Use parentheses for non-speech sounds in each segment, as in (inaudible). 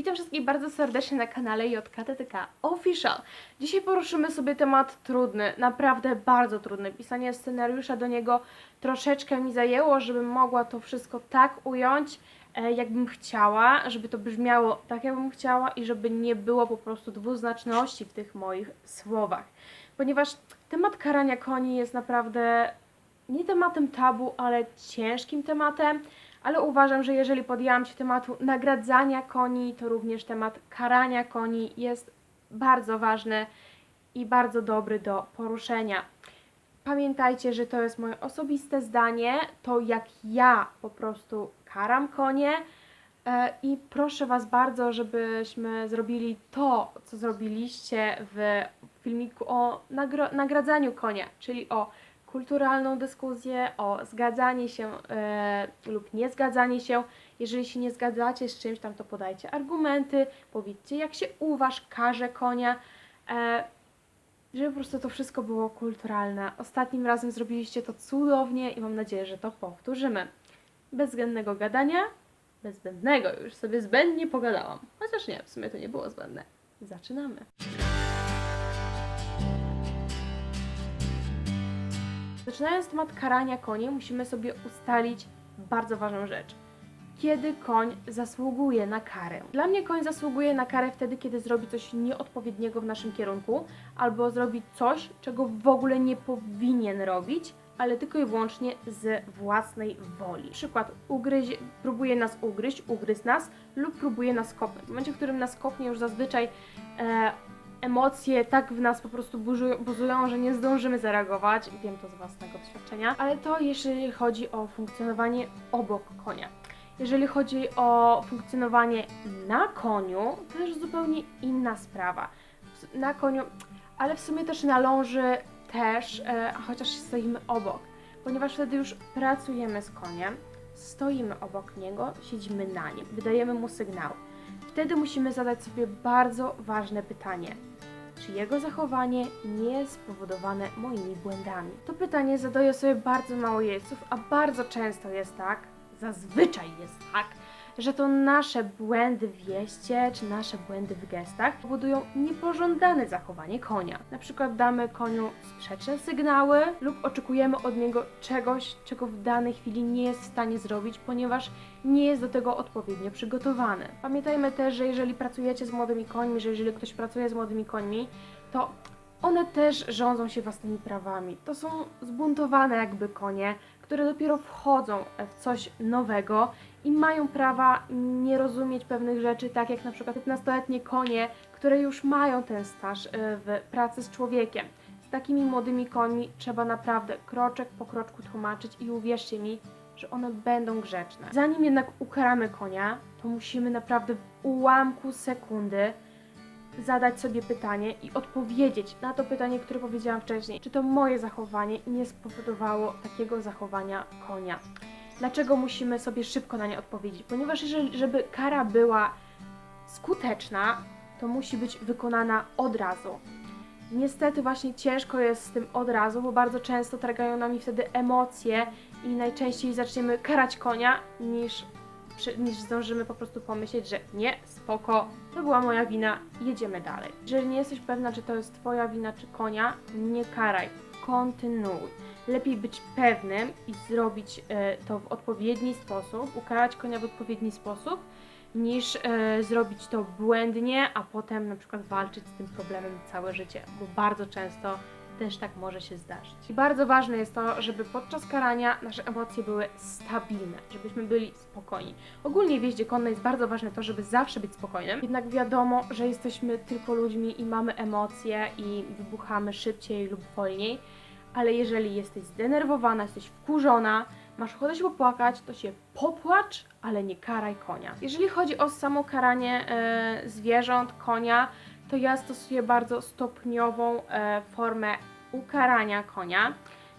Witam wszystkich bardzo serdecznie na kanale JKTTK Official. Dzisiaj poruszymy sobie temat trudny, naprawdę bardzo trudny. Pisanie scenariusza do niego troszeczkę mi zajęło, żebym mogła to wszystko tak ująć, e, jakbym chciała, żeby to brzmiało tak, jakbym chciała i żeby nie było po prostu dwuznaczności w tych moich słowach. Ponieważ temat karania koni jest naprawdę nie tematem tabu, ale ciężkim tematem. Ale uważam, że jeżeli podjęłam się tematu nagradzania koni, to również temat karania koni jest bardzo ważny i bardzo dobry do poruszenia. Pamiętajcie, że to jest moje osobiste zdanie, to jak ja po prostu karam konie. E, I proszę Was bardzo, żebyśmy zrobili to, co zrobiliście w filmiku o nagradzaniu konia, czyli o kulturalną dyskusję, o zgadzanie się e, lub nie zgadzanie się. Jeżeli się nie zgadzacie z czymś tam, to podajcie argumenty, powiedzcie jak się u Was karze konia, e, żeby po prostu to wszystko było kulturalne. Ostatnim razem zrobiliście to cudownie i mam nadzieję, że to powtórzymy. Bez zbędnego gadania, bez zbędnego, już sobie zbędnie pogadałam. Chociaż nie, w sumie to nie było zbędne. Zaczynamy. Zaczynając temat karania koni, musimy sobie ustalić bardzo ważną rzecz. Kiedy koń zasługuje na karę? Dla mnie koń zasługuje na karę wtedy, kiedy zrobi coś nieodpowiedniego w naszym kierunku, albo zrobi coś, czego w ogóle nie powinien robić, ale tylko i wyłącznie z własnej woli. Przykład, ugryzie, próbuje nas ugryźć, ugryzł nas, lub próbuje nas kopnąć. W momencie, w którym nas kopnie, już zazwyczaj e, emocje tak w nas po prostu buzują, że nie zdążymy zareagować. Wiem to z własnego doświadczenia. Ale to jeżeli chodzi o funkcjonowanie obok konia. Jeżeli chodzi o funkcjonowanie na koniu, to już zupełnie inna sprawa. Na koniu, ale w sumie też na ląży też, e, chociaż stoimy obok, ponieważ wtedy już pracujemy z koniem, stoimy obok niego, siedzimy na nim, wydajemy mu sygnał. Wtedy musimy zadać sobie bardzo ważne pytanie. Czy jego zachowanie nie jest spowodowane moimi błędami? To pytanie zadaje sobie bardzo mało jeźdźców, a bardzo często jest tak, zazwyczaj jest tak, że to nasze błędy w jeździe czy nasze błędy w gestach powodują niepożądane zachowanie konia. Na przykład damy koniu sprzeczne sygnały lub oczekujemy od niego czegoś, czego w danej chwili nie jest w stanie zrobić, ponieważ nie jest do tego odpowiednio przygotowany. Pamiętajmy też, że jeżeli pracujecie z młodymi końmi, że jeżeli ktoś pracuje z młodymi końmi, to one też rządzą się własnymi prawami. To są zbuntowane jakby konie, które dopiero wchodzą w coś nowego i mają prawa nie rozumieć pewnych rzeczy, tak jak na przykład 15-letnie konie, które już mają ten staż y, w pracy z człowiekiem. Z takimi młodymi końmi trzeba naprawdę kroczek po kroczku tłumaczyć i uwierzcie mi, że one będą grzeczne. Zanim jednak ukaramy konia, to musimy naprawdę w ułamku sekundy zadać sobie pytanie i odpowiedzieć na to pytanie, które powiedziałam wcześniej. Czy to moje zachowanie nie spowodowało takiego zachowania konia? Dlaczego musimy sobie szybko na nie odpowiedzieć? Ponieważ jeżeli, żeby kara była skuteczna, to musi być wykonana od razu. Niestety właśnie ciężko jest z tym od razu, bo bardzo często targają nami wtedy emocje i najczęściej zaczniemy karać konia, niż, niż zdążymy po prostu pomyśleć, że nie, spoko, to była moja wina, jedziemy dalej. Jeżeli nie jesteś pewna, czy to jest twoja wina, czy konia, nie karaj, kontynuuj. Lepiej być pewnym i zrobić e, to w odpowiedni sposób, ukarać konia w odpowiedni sposób, niż e, zrobić to błędnie, a potem na przykład walczyć z tym problemem całe życie, bo bardzo często też tak może się zdarzyć. I bardzo ważne jest to, żeby podczas karania nasze emocje były stabilne, żebyśmy byli spokojni. Ogólnie w jeździe konnej jest bardzo ważne to, żeby zawsze być spokojnym, jednak wiadomo, że jesteśmy tylko ludźmi i mamy emocje i wybuchamy szybciej lub wolniej, ale jeżeli jesteś zdenerwowana, jesteś wkurzona, masz ochotę się popłakać, to się popłacz, ale nie karaj konia. Jeżeli chodzi o samo karanie e, zwierząt, konia, to ja stosuję bardzo stopniową e, formę ukarania konia.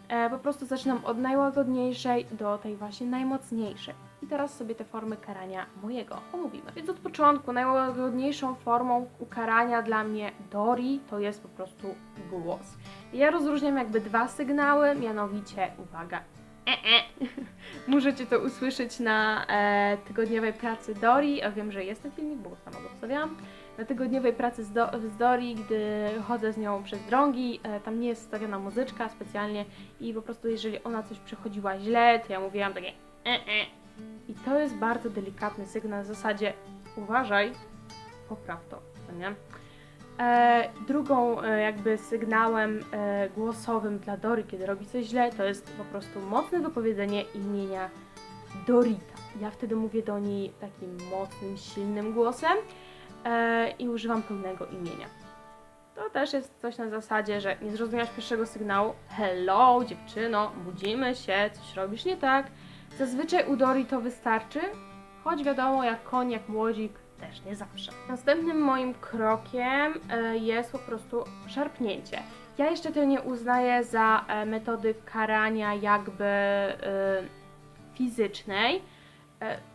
E, po prostu zaczynam od najłagodniejszej do tej właśnie najmocniejszej. I teraz sobie te formy karania mojego omówimy. Więc od początku najłagodniejszą formą ukarania dla mnie Dori to jest po prostu głos. Ja rozróżniam jakby dwa sygnały, mianowicie, uwaga, e, e. (laughs) Możecie to usłyszeć na e, tygodniowej pracy Dori. Ja wiem, że jest ten filmik, bo go sama go wstawiałam. Na tygodniowej pracy z, do, z Dori, gdy chodzę z nią przez drągi, e, tam nie jest stawiana muzyczka specjalnie i po prostu jeżeli ona coś przechodziła źle, to ja mówiłam takie e, e. I to jest bardzo delikatny sygnał w zasadzie uważaj, popraw to, co nie? E, drugą e, jakby sygnałem e, głosowym dla Dory, kiedy robi coś źle, to jest po prostu mocne wypowiedzenie imienia Dorita. Ja wtedy mówię do niej takim mocnym, silnym głosem e, i używam pełnego imienia. To też jest coś na zasadzie, że nie zrozumiałaś pierwszego sygnału. Hello, dziewczyno, budzimy się, coś robisz nie tak. Zazwyczaj u Dori to wystarczy, choć wiadomo, jak koń, jak młodzik, też nie zawsze. Następnym moim krokiem e, jest po prostu szarpnięcie. Ja jeszcze to nie uznaję za e, metody karania jakby e, fizycznej.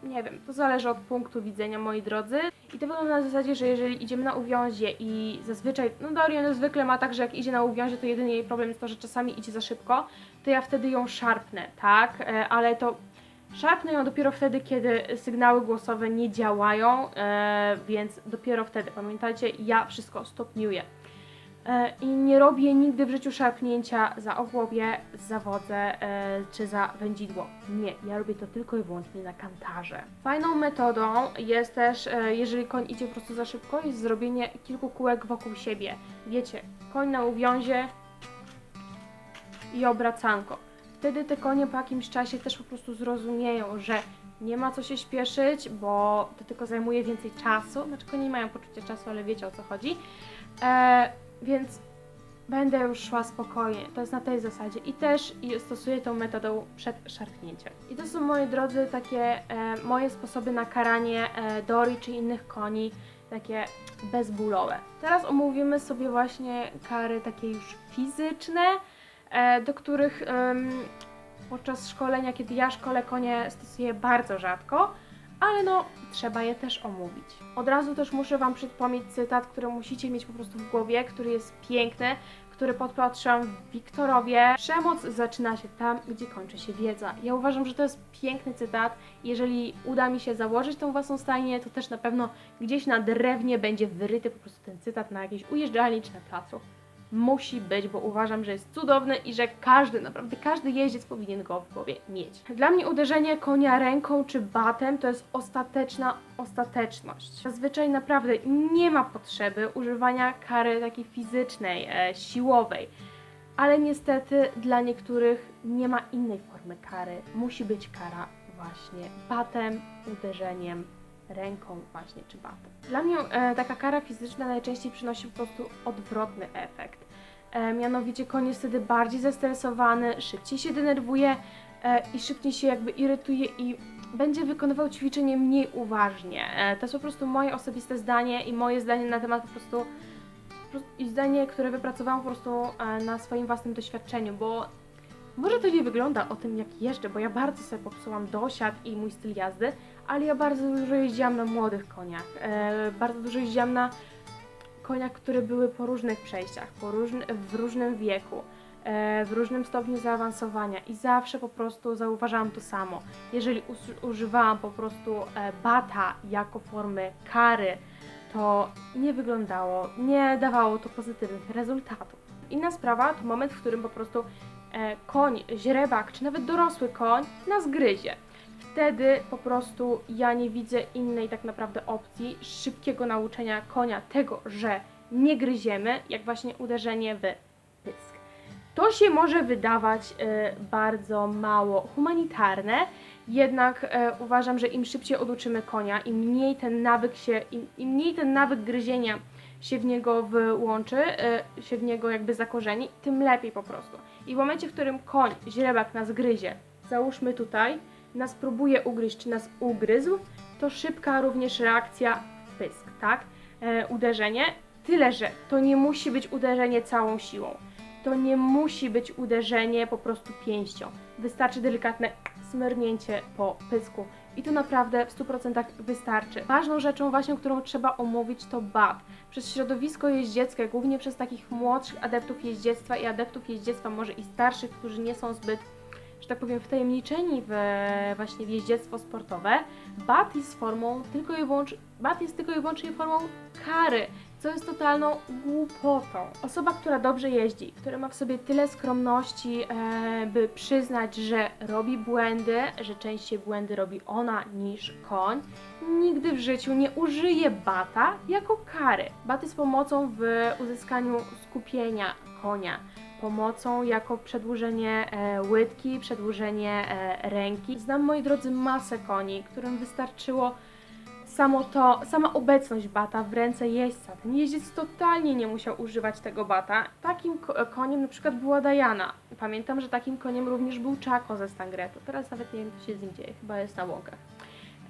Nie wiem, to zależy od punktu widzenia, moi drodzy. I to wygląda na zasadzie, że jeżeli idziemy na uwiązie i zazwyczaj, no Dorian zwykle ma tak, że jak idzie na uwiązie, to jedyny jej problem jest to, że czasami idzie za szybko, to ja wtedy ją szarpnę, tak? Ale to szarpnę ją dopiero wtedy, kiedy sygnały głosowe nie działają, e, więc dopiero wtedy, pamiętajcie, ja wszystko stopniuję. E, I nie robię nigdy w życiu szarpnięcia za ogłowie, za wodę e, czy za wędzidło. Nie, ja robię to tylko i wyłącznie na kantarze. Fajną metodą jest też, e, jeżeli koń idzie po prostu za szybko, jest zrobienie kilku kółek wokół siebie. Wiecie, koń na uwiązie i obracanko. Wtedy te konie po jakimś czasie też po prostu zrozumieją, że nie ma co się śpieszyć, bo to tylko zajmuje więcej czasu. Znaczy konie nie mają poczucia czasu, ale wiecie o co chodzi. E, więc będę już szła spokojnie. To jest na tej zasadzie. I też stosuję tą metodę przed szarpnięciem. I to są, moi drodzy, takie e, moje sposoby na karanie e, Dori czy innych koni, takie bezbólowe. Teraz omówimy sobie właśnie kary takie już fizyczne, do których podczas szkolenia, kiedy ja szkolę konie, stosuję bardzo rzadko, ale no trzeba je też omówić. Od razu też muszę Wam przypomnieć cytat, który musicie mieć po prostu w głowie, który jest piękny, który podpatrzyłam w Wiktorowie. Przemoc zaczyna się tam, gdzie kończy się wiedza. Ja uważam, że to jest piękny cytat. Jeżeli uda mi się założyć tą własną stajnię, to też na pewno gdzieś na drewnie będzie wyryty po prostu ten cytat na jakiejś ujeżdżalni czy na placu. Musi być, bo uważam, że jest cudowny i że każdy, naprawdę każdy jeździec powinien go w głowie mieć. Dla mnie uderzenie konia ręką czy batem to jest ostateczna ostateczność. Zazwyczaj naprawdę nie ma potrzeby używania kary takiej fizycznej, e, siłowej. Ale niestety dla niektórych nie ma innej formy kary. Musi być kara właśnie batem, uderzeniem, ręką właśnie czy batem. Dla mnie e, taka kara fizyczna najczęściej przynosi po prostu odwrotny efekt. E, mianowicie koń jest wtedy bardziej zestresowany, szybciej się denerwuje e, i szybciej się jakby irytuje i będzie wykonywał ćwiczenie mniej uważnie. E, to jest po prostu moje osobiste zdanie i moje zdanie na temat po prostu i zdanie, które wypracowałam po prostu na swoim własnym doświadczeniu, bo może to nie wygląda o tym, jak jeżdżę, bo ja bardzo sobie popsułam dosiad i mój styl jazdy, ale ja bardzo dużo jeździłam na młodych koniach. Bardzo dużo jeździłam na koniach, które były po różnych przejściach, po w różnym wieku, e, w różnym stopniu zaawansowania i zawsze po prostu zauważałam to samo. Jeżeli używałam po prostu e, bata jako formy kary, to nie wyglądało, nie dawało to pozytywnych rezultatów. Inna sprawa to moment, w którym po prostu e, koń, źrebak, czy nawet dorosły koń nas gryzie. Wtedy po prostu ja nie widzę innej tak naprawdę opcji szybkiego nauczenia konia tego, że nie gryziemy, jak właśnie uderzenie w pysk. To się może wydawać e, bardzo mało humanitarne, jednak e, uważam, że im szybciej oduczymy konia, im mniej ten nawyk się, mniej ten nawyk gryzienia się w niego wyłączy, e, się w niego jakby zakorzeni, tym lepiej po prostu. I w momencie, w którym koń, źrebak nas gryzie, załóżmy tutaj, nas próbuje ugryźć, czy nas ugryzł, to szybka również reakcja pysk, tak? E, uderzenie. Tyle, że to nie musi być uderzenie całą siłą. To nie musi być uderzenie po prostu pięścią. Wystarczy delikatne smyrnięcie po pysku. I to naprawdę w 100% wystarczy. Ważną rzeczą właśnie, którą trzeba omówić to bat. Przez środowisko jeździeckie, głównie przez takich młodszych adeptów jeździectwa i adeptów jeździectwa, może i starszych, którzy nie są zbyt że tak powiem, wtajemniczeni w właśnie w jeździectwo sportowe, bat jest formą tylko i wyłącznie, bat jest tylko i wyłącznie formą kary, co jest totalną głupotą. Osoba, która dobrze jeździ, która ma w sobie tyle skromności, e, by przyznać, że robi błędy, że częściej błędy robi ona niż koń, nigdy w życiu nie użyje bata jako kary. Bat jest pomocą w uzyskaniu skupienia konia. Pomocą jako przedłużenie e, łydki, przedłużenie e, ręki. Znam, moi drodzy, masę koni, którym wystarczyło samo to, sama obecność bata w ręce jeźdźca. Ten jeździec totalnie nie musiał używać tego bata. Takim ko- koniem na przykład była Diana. Pamiętam, że takim koniem również był Chaco ze Stangretu. Teraz nawet nie wiem, co się z nim dzieje. Chyba jest na łąkach.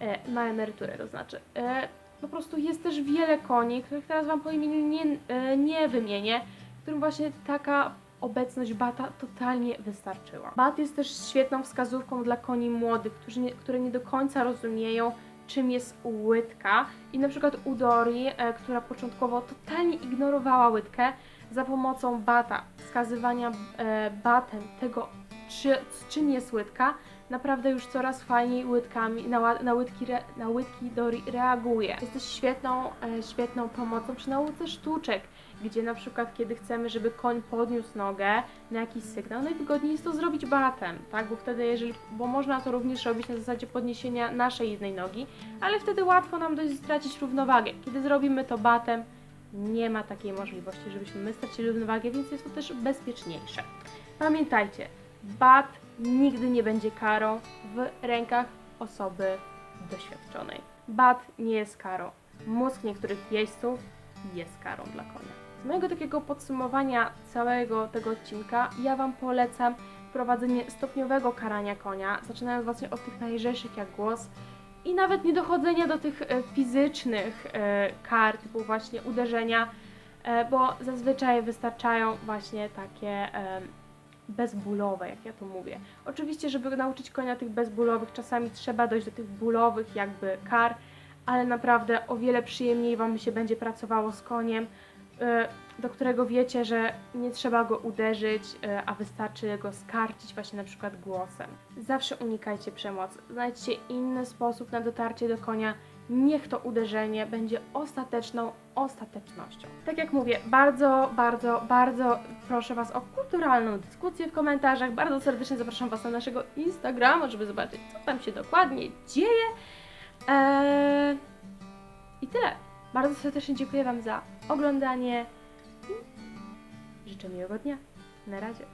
E, na emeryturę to znaczy. E, po prostu jest też wiele koni, których teraz Wam po imieniu nie, e, nie wymienię, którym właśnie taka obecność bata totalnie wystarczyła. Bat jest też świetną wskazówką dla koni młodych, którzy nie, które nie do końca rozumieją, czym jest łydka. I na przykład u Dori, e, która początkowo totalnie ignorowała łydkę, za pomocą bata, wskazywania e, batem tego, czy, czym jest łydka, naprawdę już coraz fajniej łydkami, na, na, łydki, re, na łydki Dori reaguje. Jest też świetną, e, świetną pomocą przy nauce sztuczek, gdzie na przykład kiedy chcemy, żeby koń podniósł nogę na jakiś sygnał, najwygodniej jest to zrobić batem, tak? Bo wtedy, jeżeli, bo można to również robić na zasadzie podniesienia naszej jednej nogi, ale wtedy łatwo nam dość stracić równowagę. Kiedy zrobimy to batem, nie ma takiej możliwości, żebyśmy my stracili równowagę, więc jest to też bezpieczniejsze. Pamiętajcie, bat nigdy nie będzie karą w rękach osoby doświadczonej. Bat nie jest karą. Mózg niektórych jeźdźców jest karą dla konia. Z mojego takiego podsumowania całego tego odcinka, ja Wam polecam wprowadzenie stopniowego karania konia, zaczynając właśnie od tych najlżejszych jak głos i nawet nie dochodzenia do tych e, fizycznych e, kar, typu właśnie uderzenia, e, bo zazwyczaj wystarczają właśnie takie bezbólowe, jak ja to mówię. Oczywiście, żeby nauczyć konia tych bezbólowych, czasami trzeba dojść do tych bólowych jakby kar, ale naprawdę o wiele przyjemniej Wam się będzie pracowało z koniem, e, do którego wiecie, że nie trzeba go uderzyć, e, a wystarczy go skarcić właśnie na przykład głosem. Zawsze unikajcie przemocy. Znajdźcie inny sposób na dotarcie do konia. Niech to uderzenie będzie ostateczną ostatecznością. Tak jak mówię, bardzo, bardzo, bardzo proszę Was o kulturalną dyskusję w komentarzach. Bardzo serdecznie zapraszam Was na naszego Instagrama, żeby zobaczyć, co tam się dokładnie dzieje. Eee, I tyle. Bardzo serdecznie dziękuję Wam za oglądanie życzę miłego dnia. Na razie.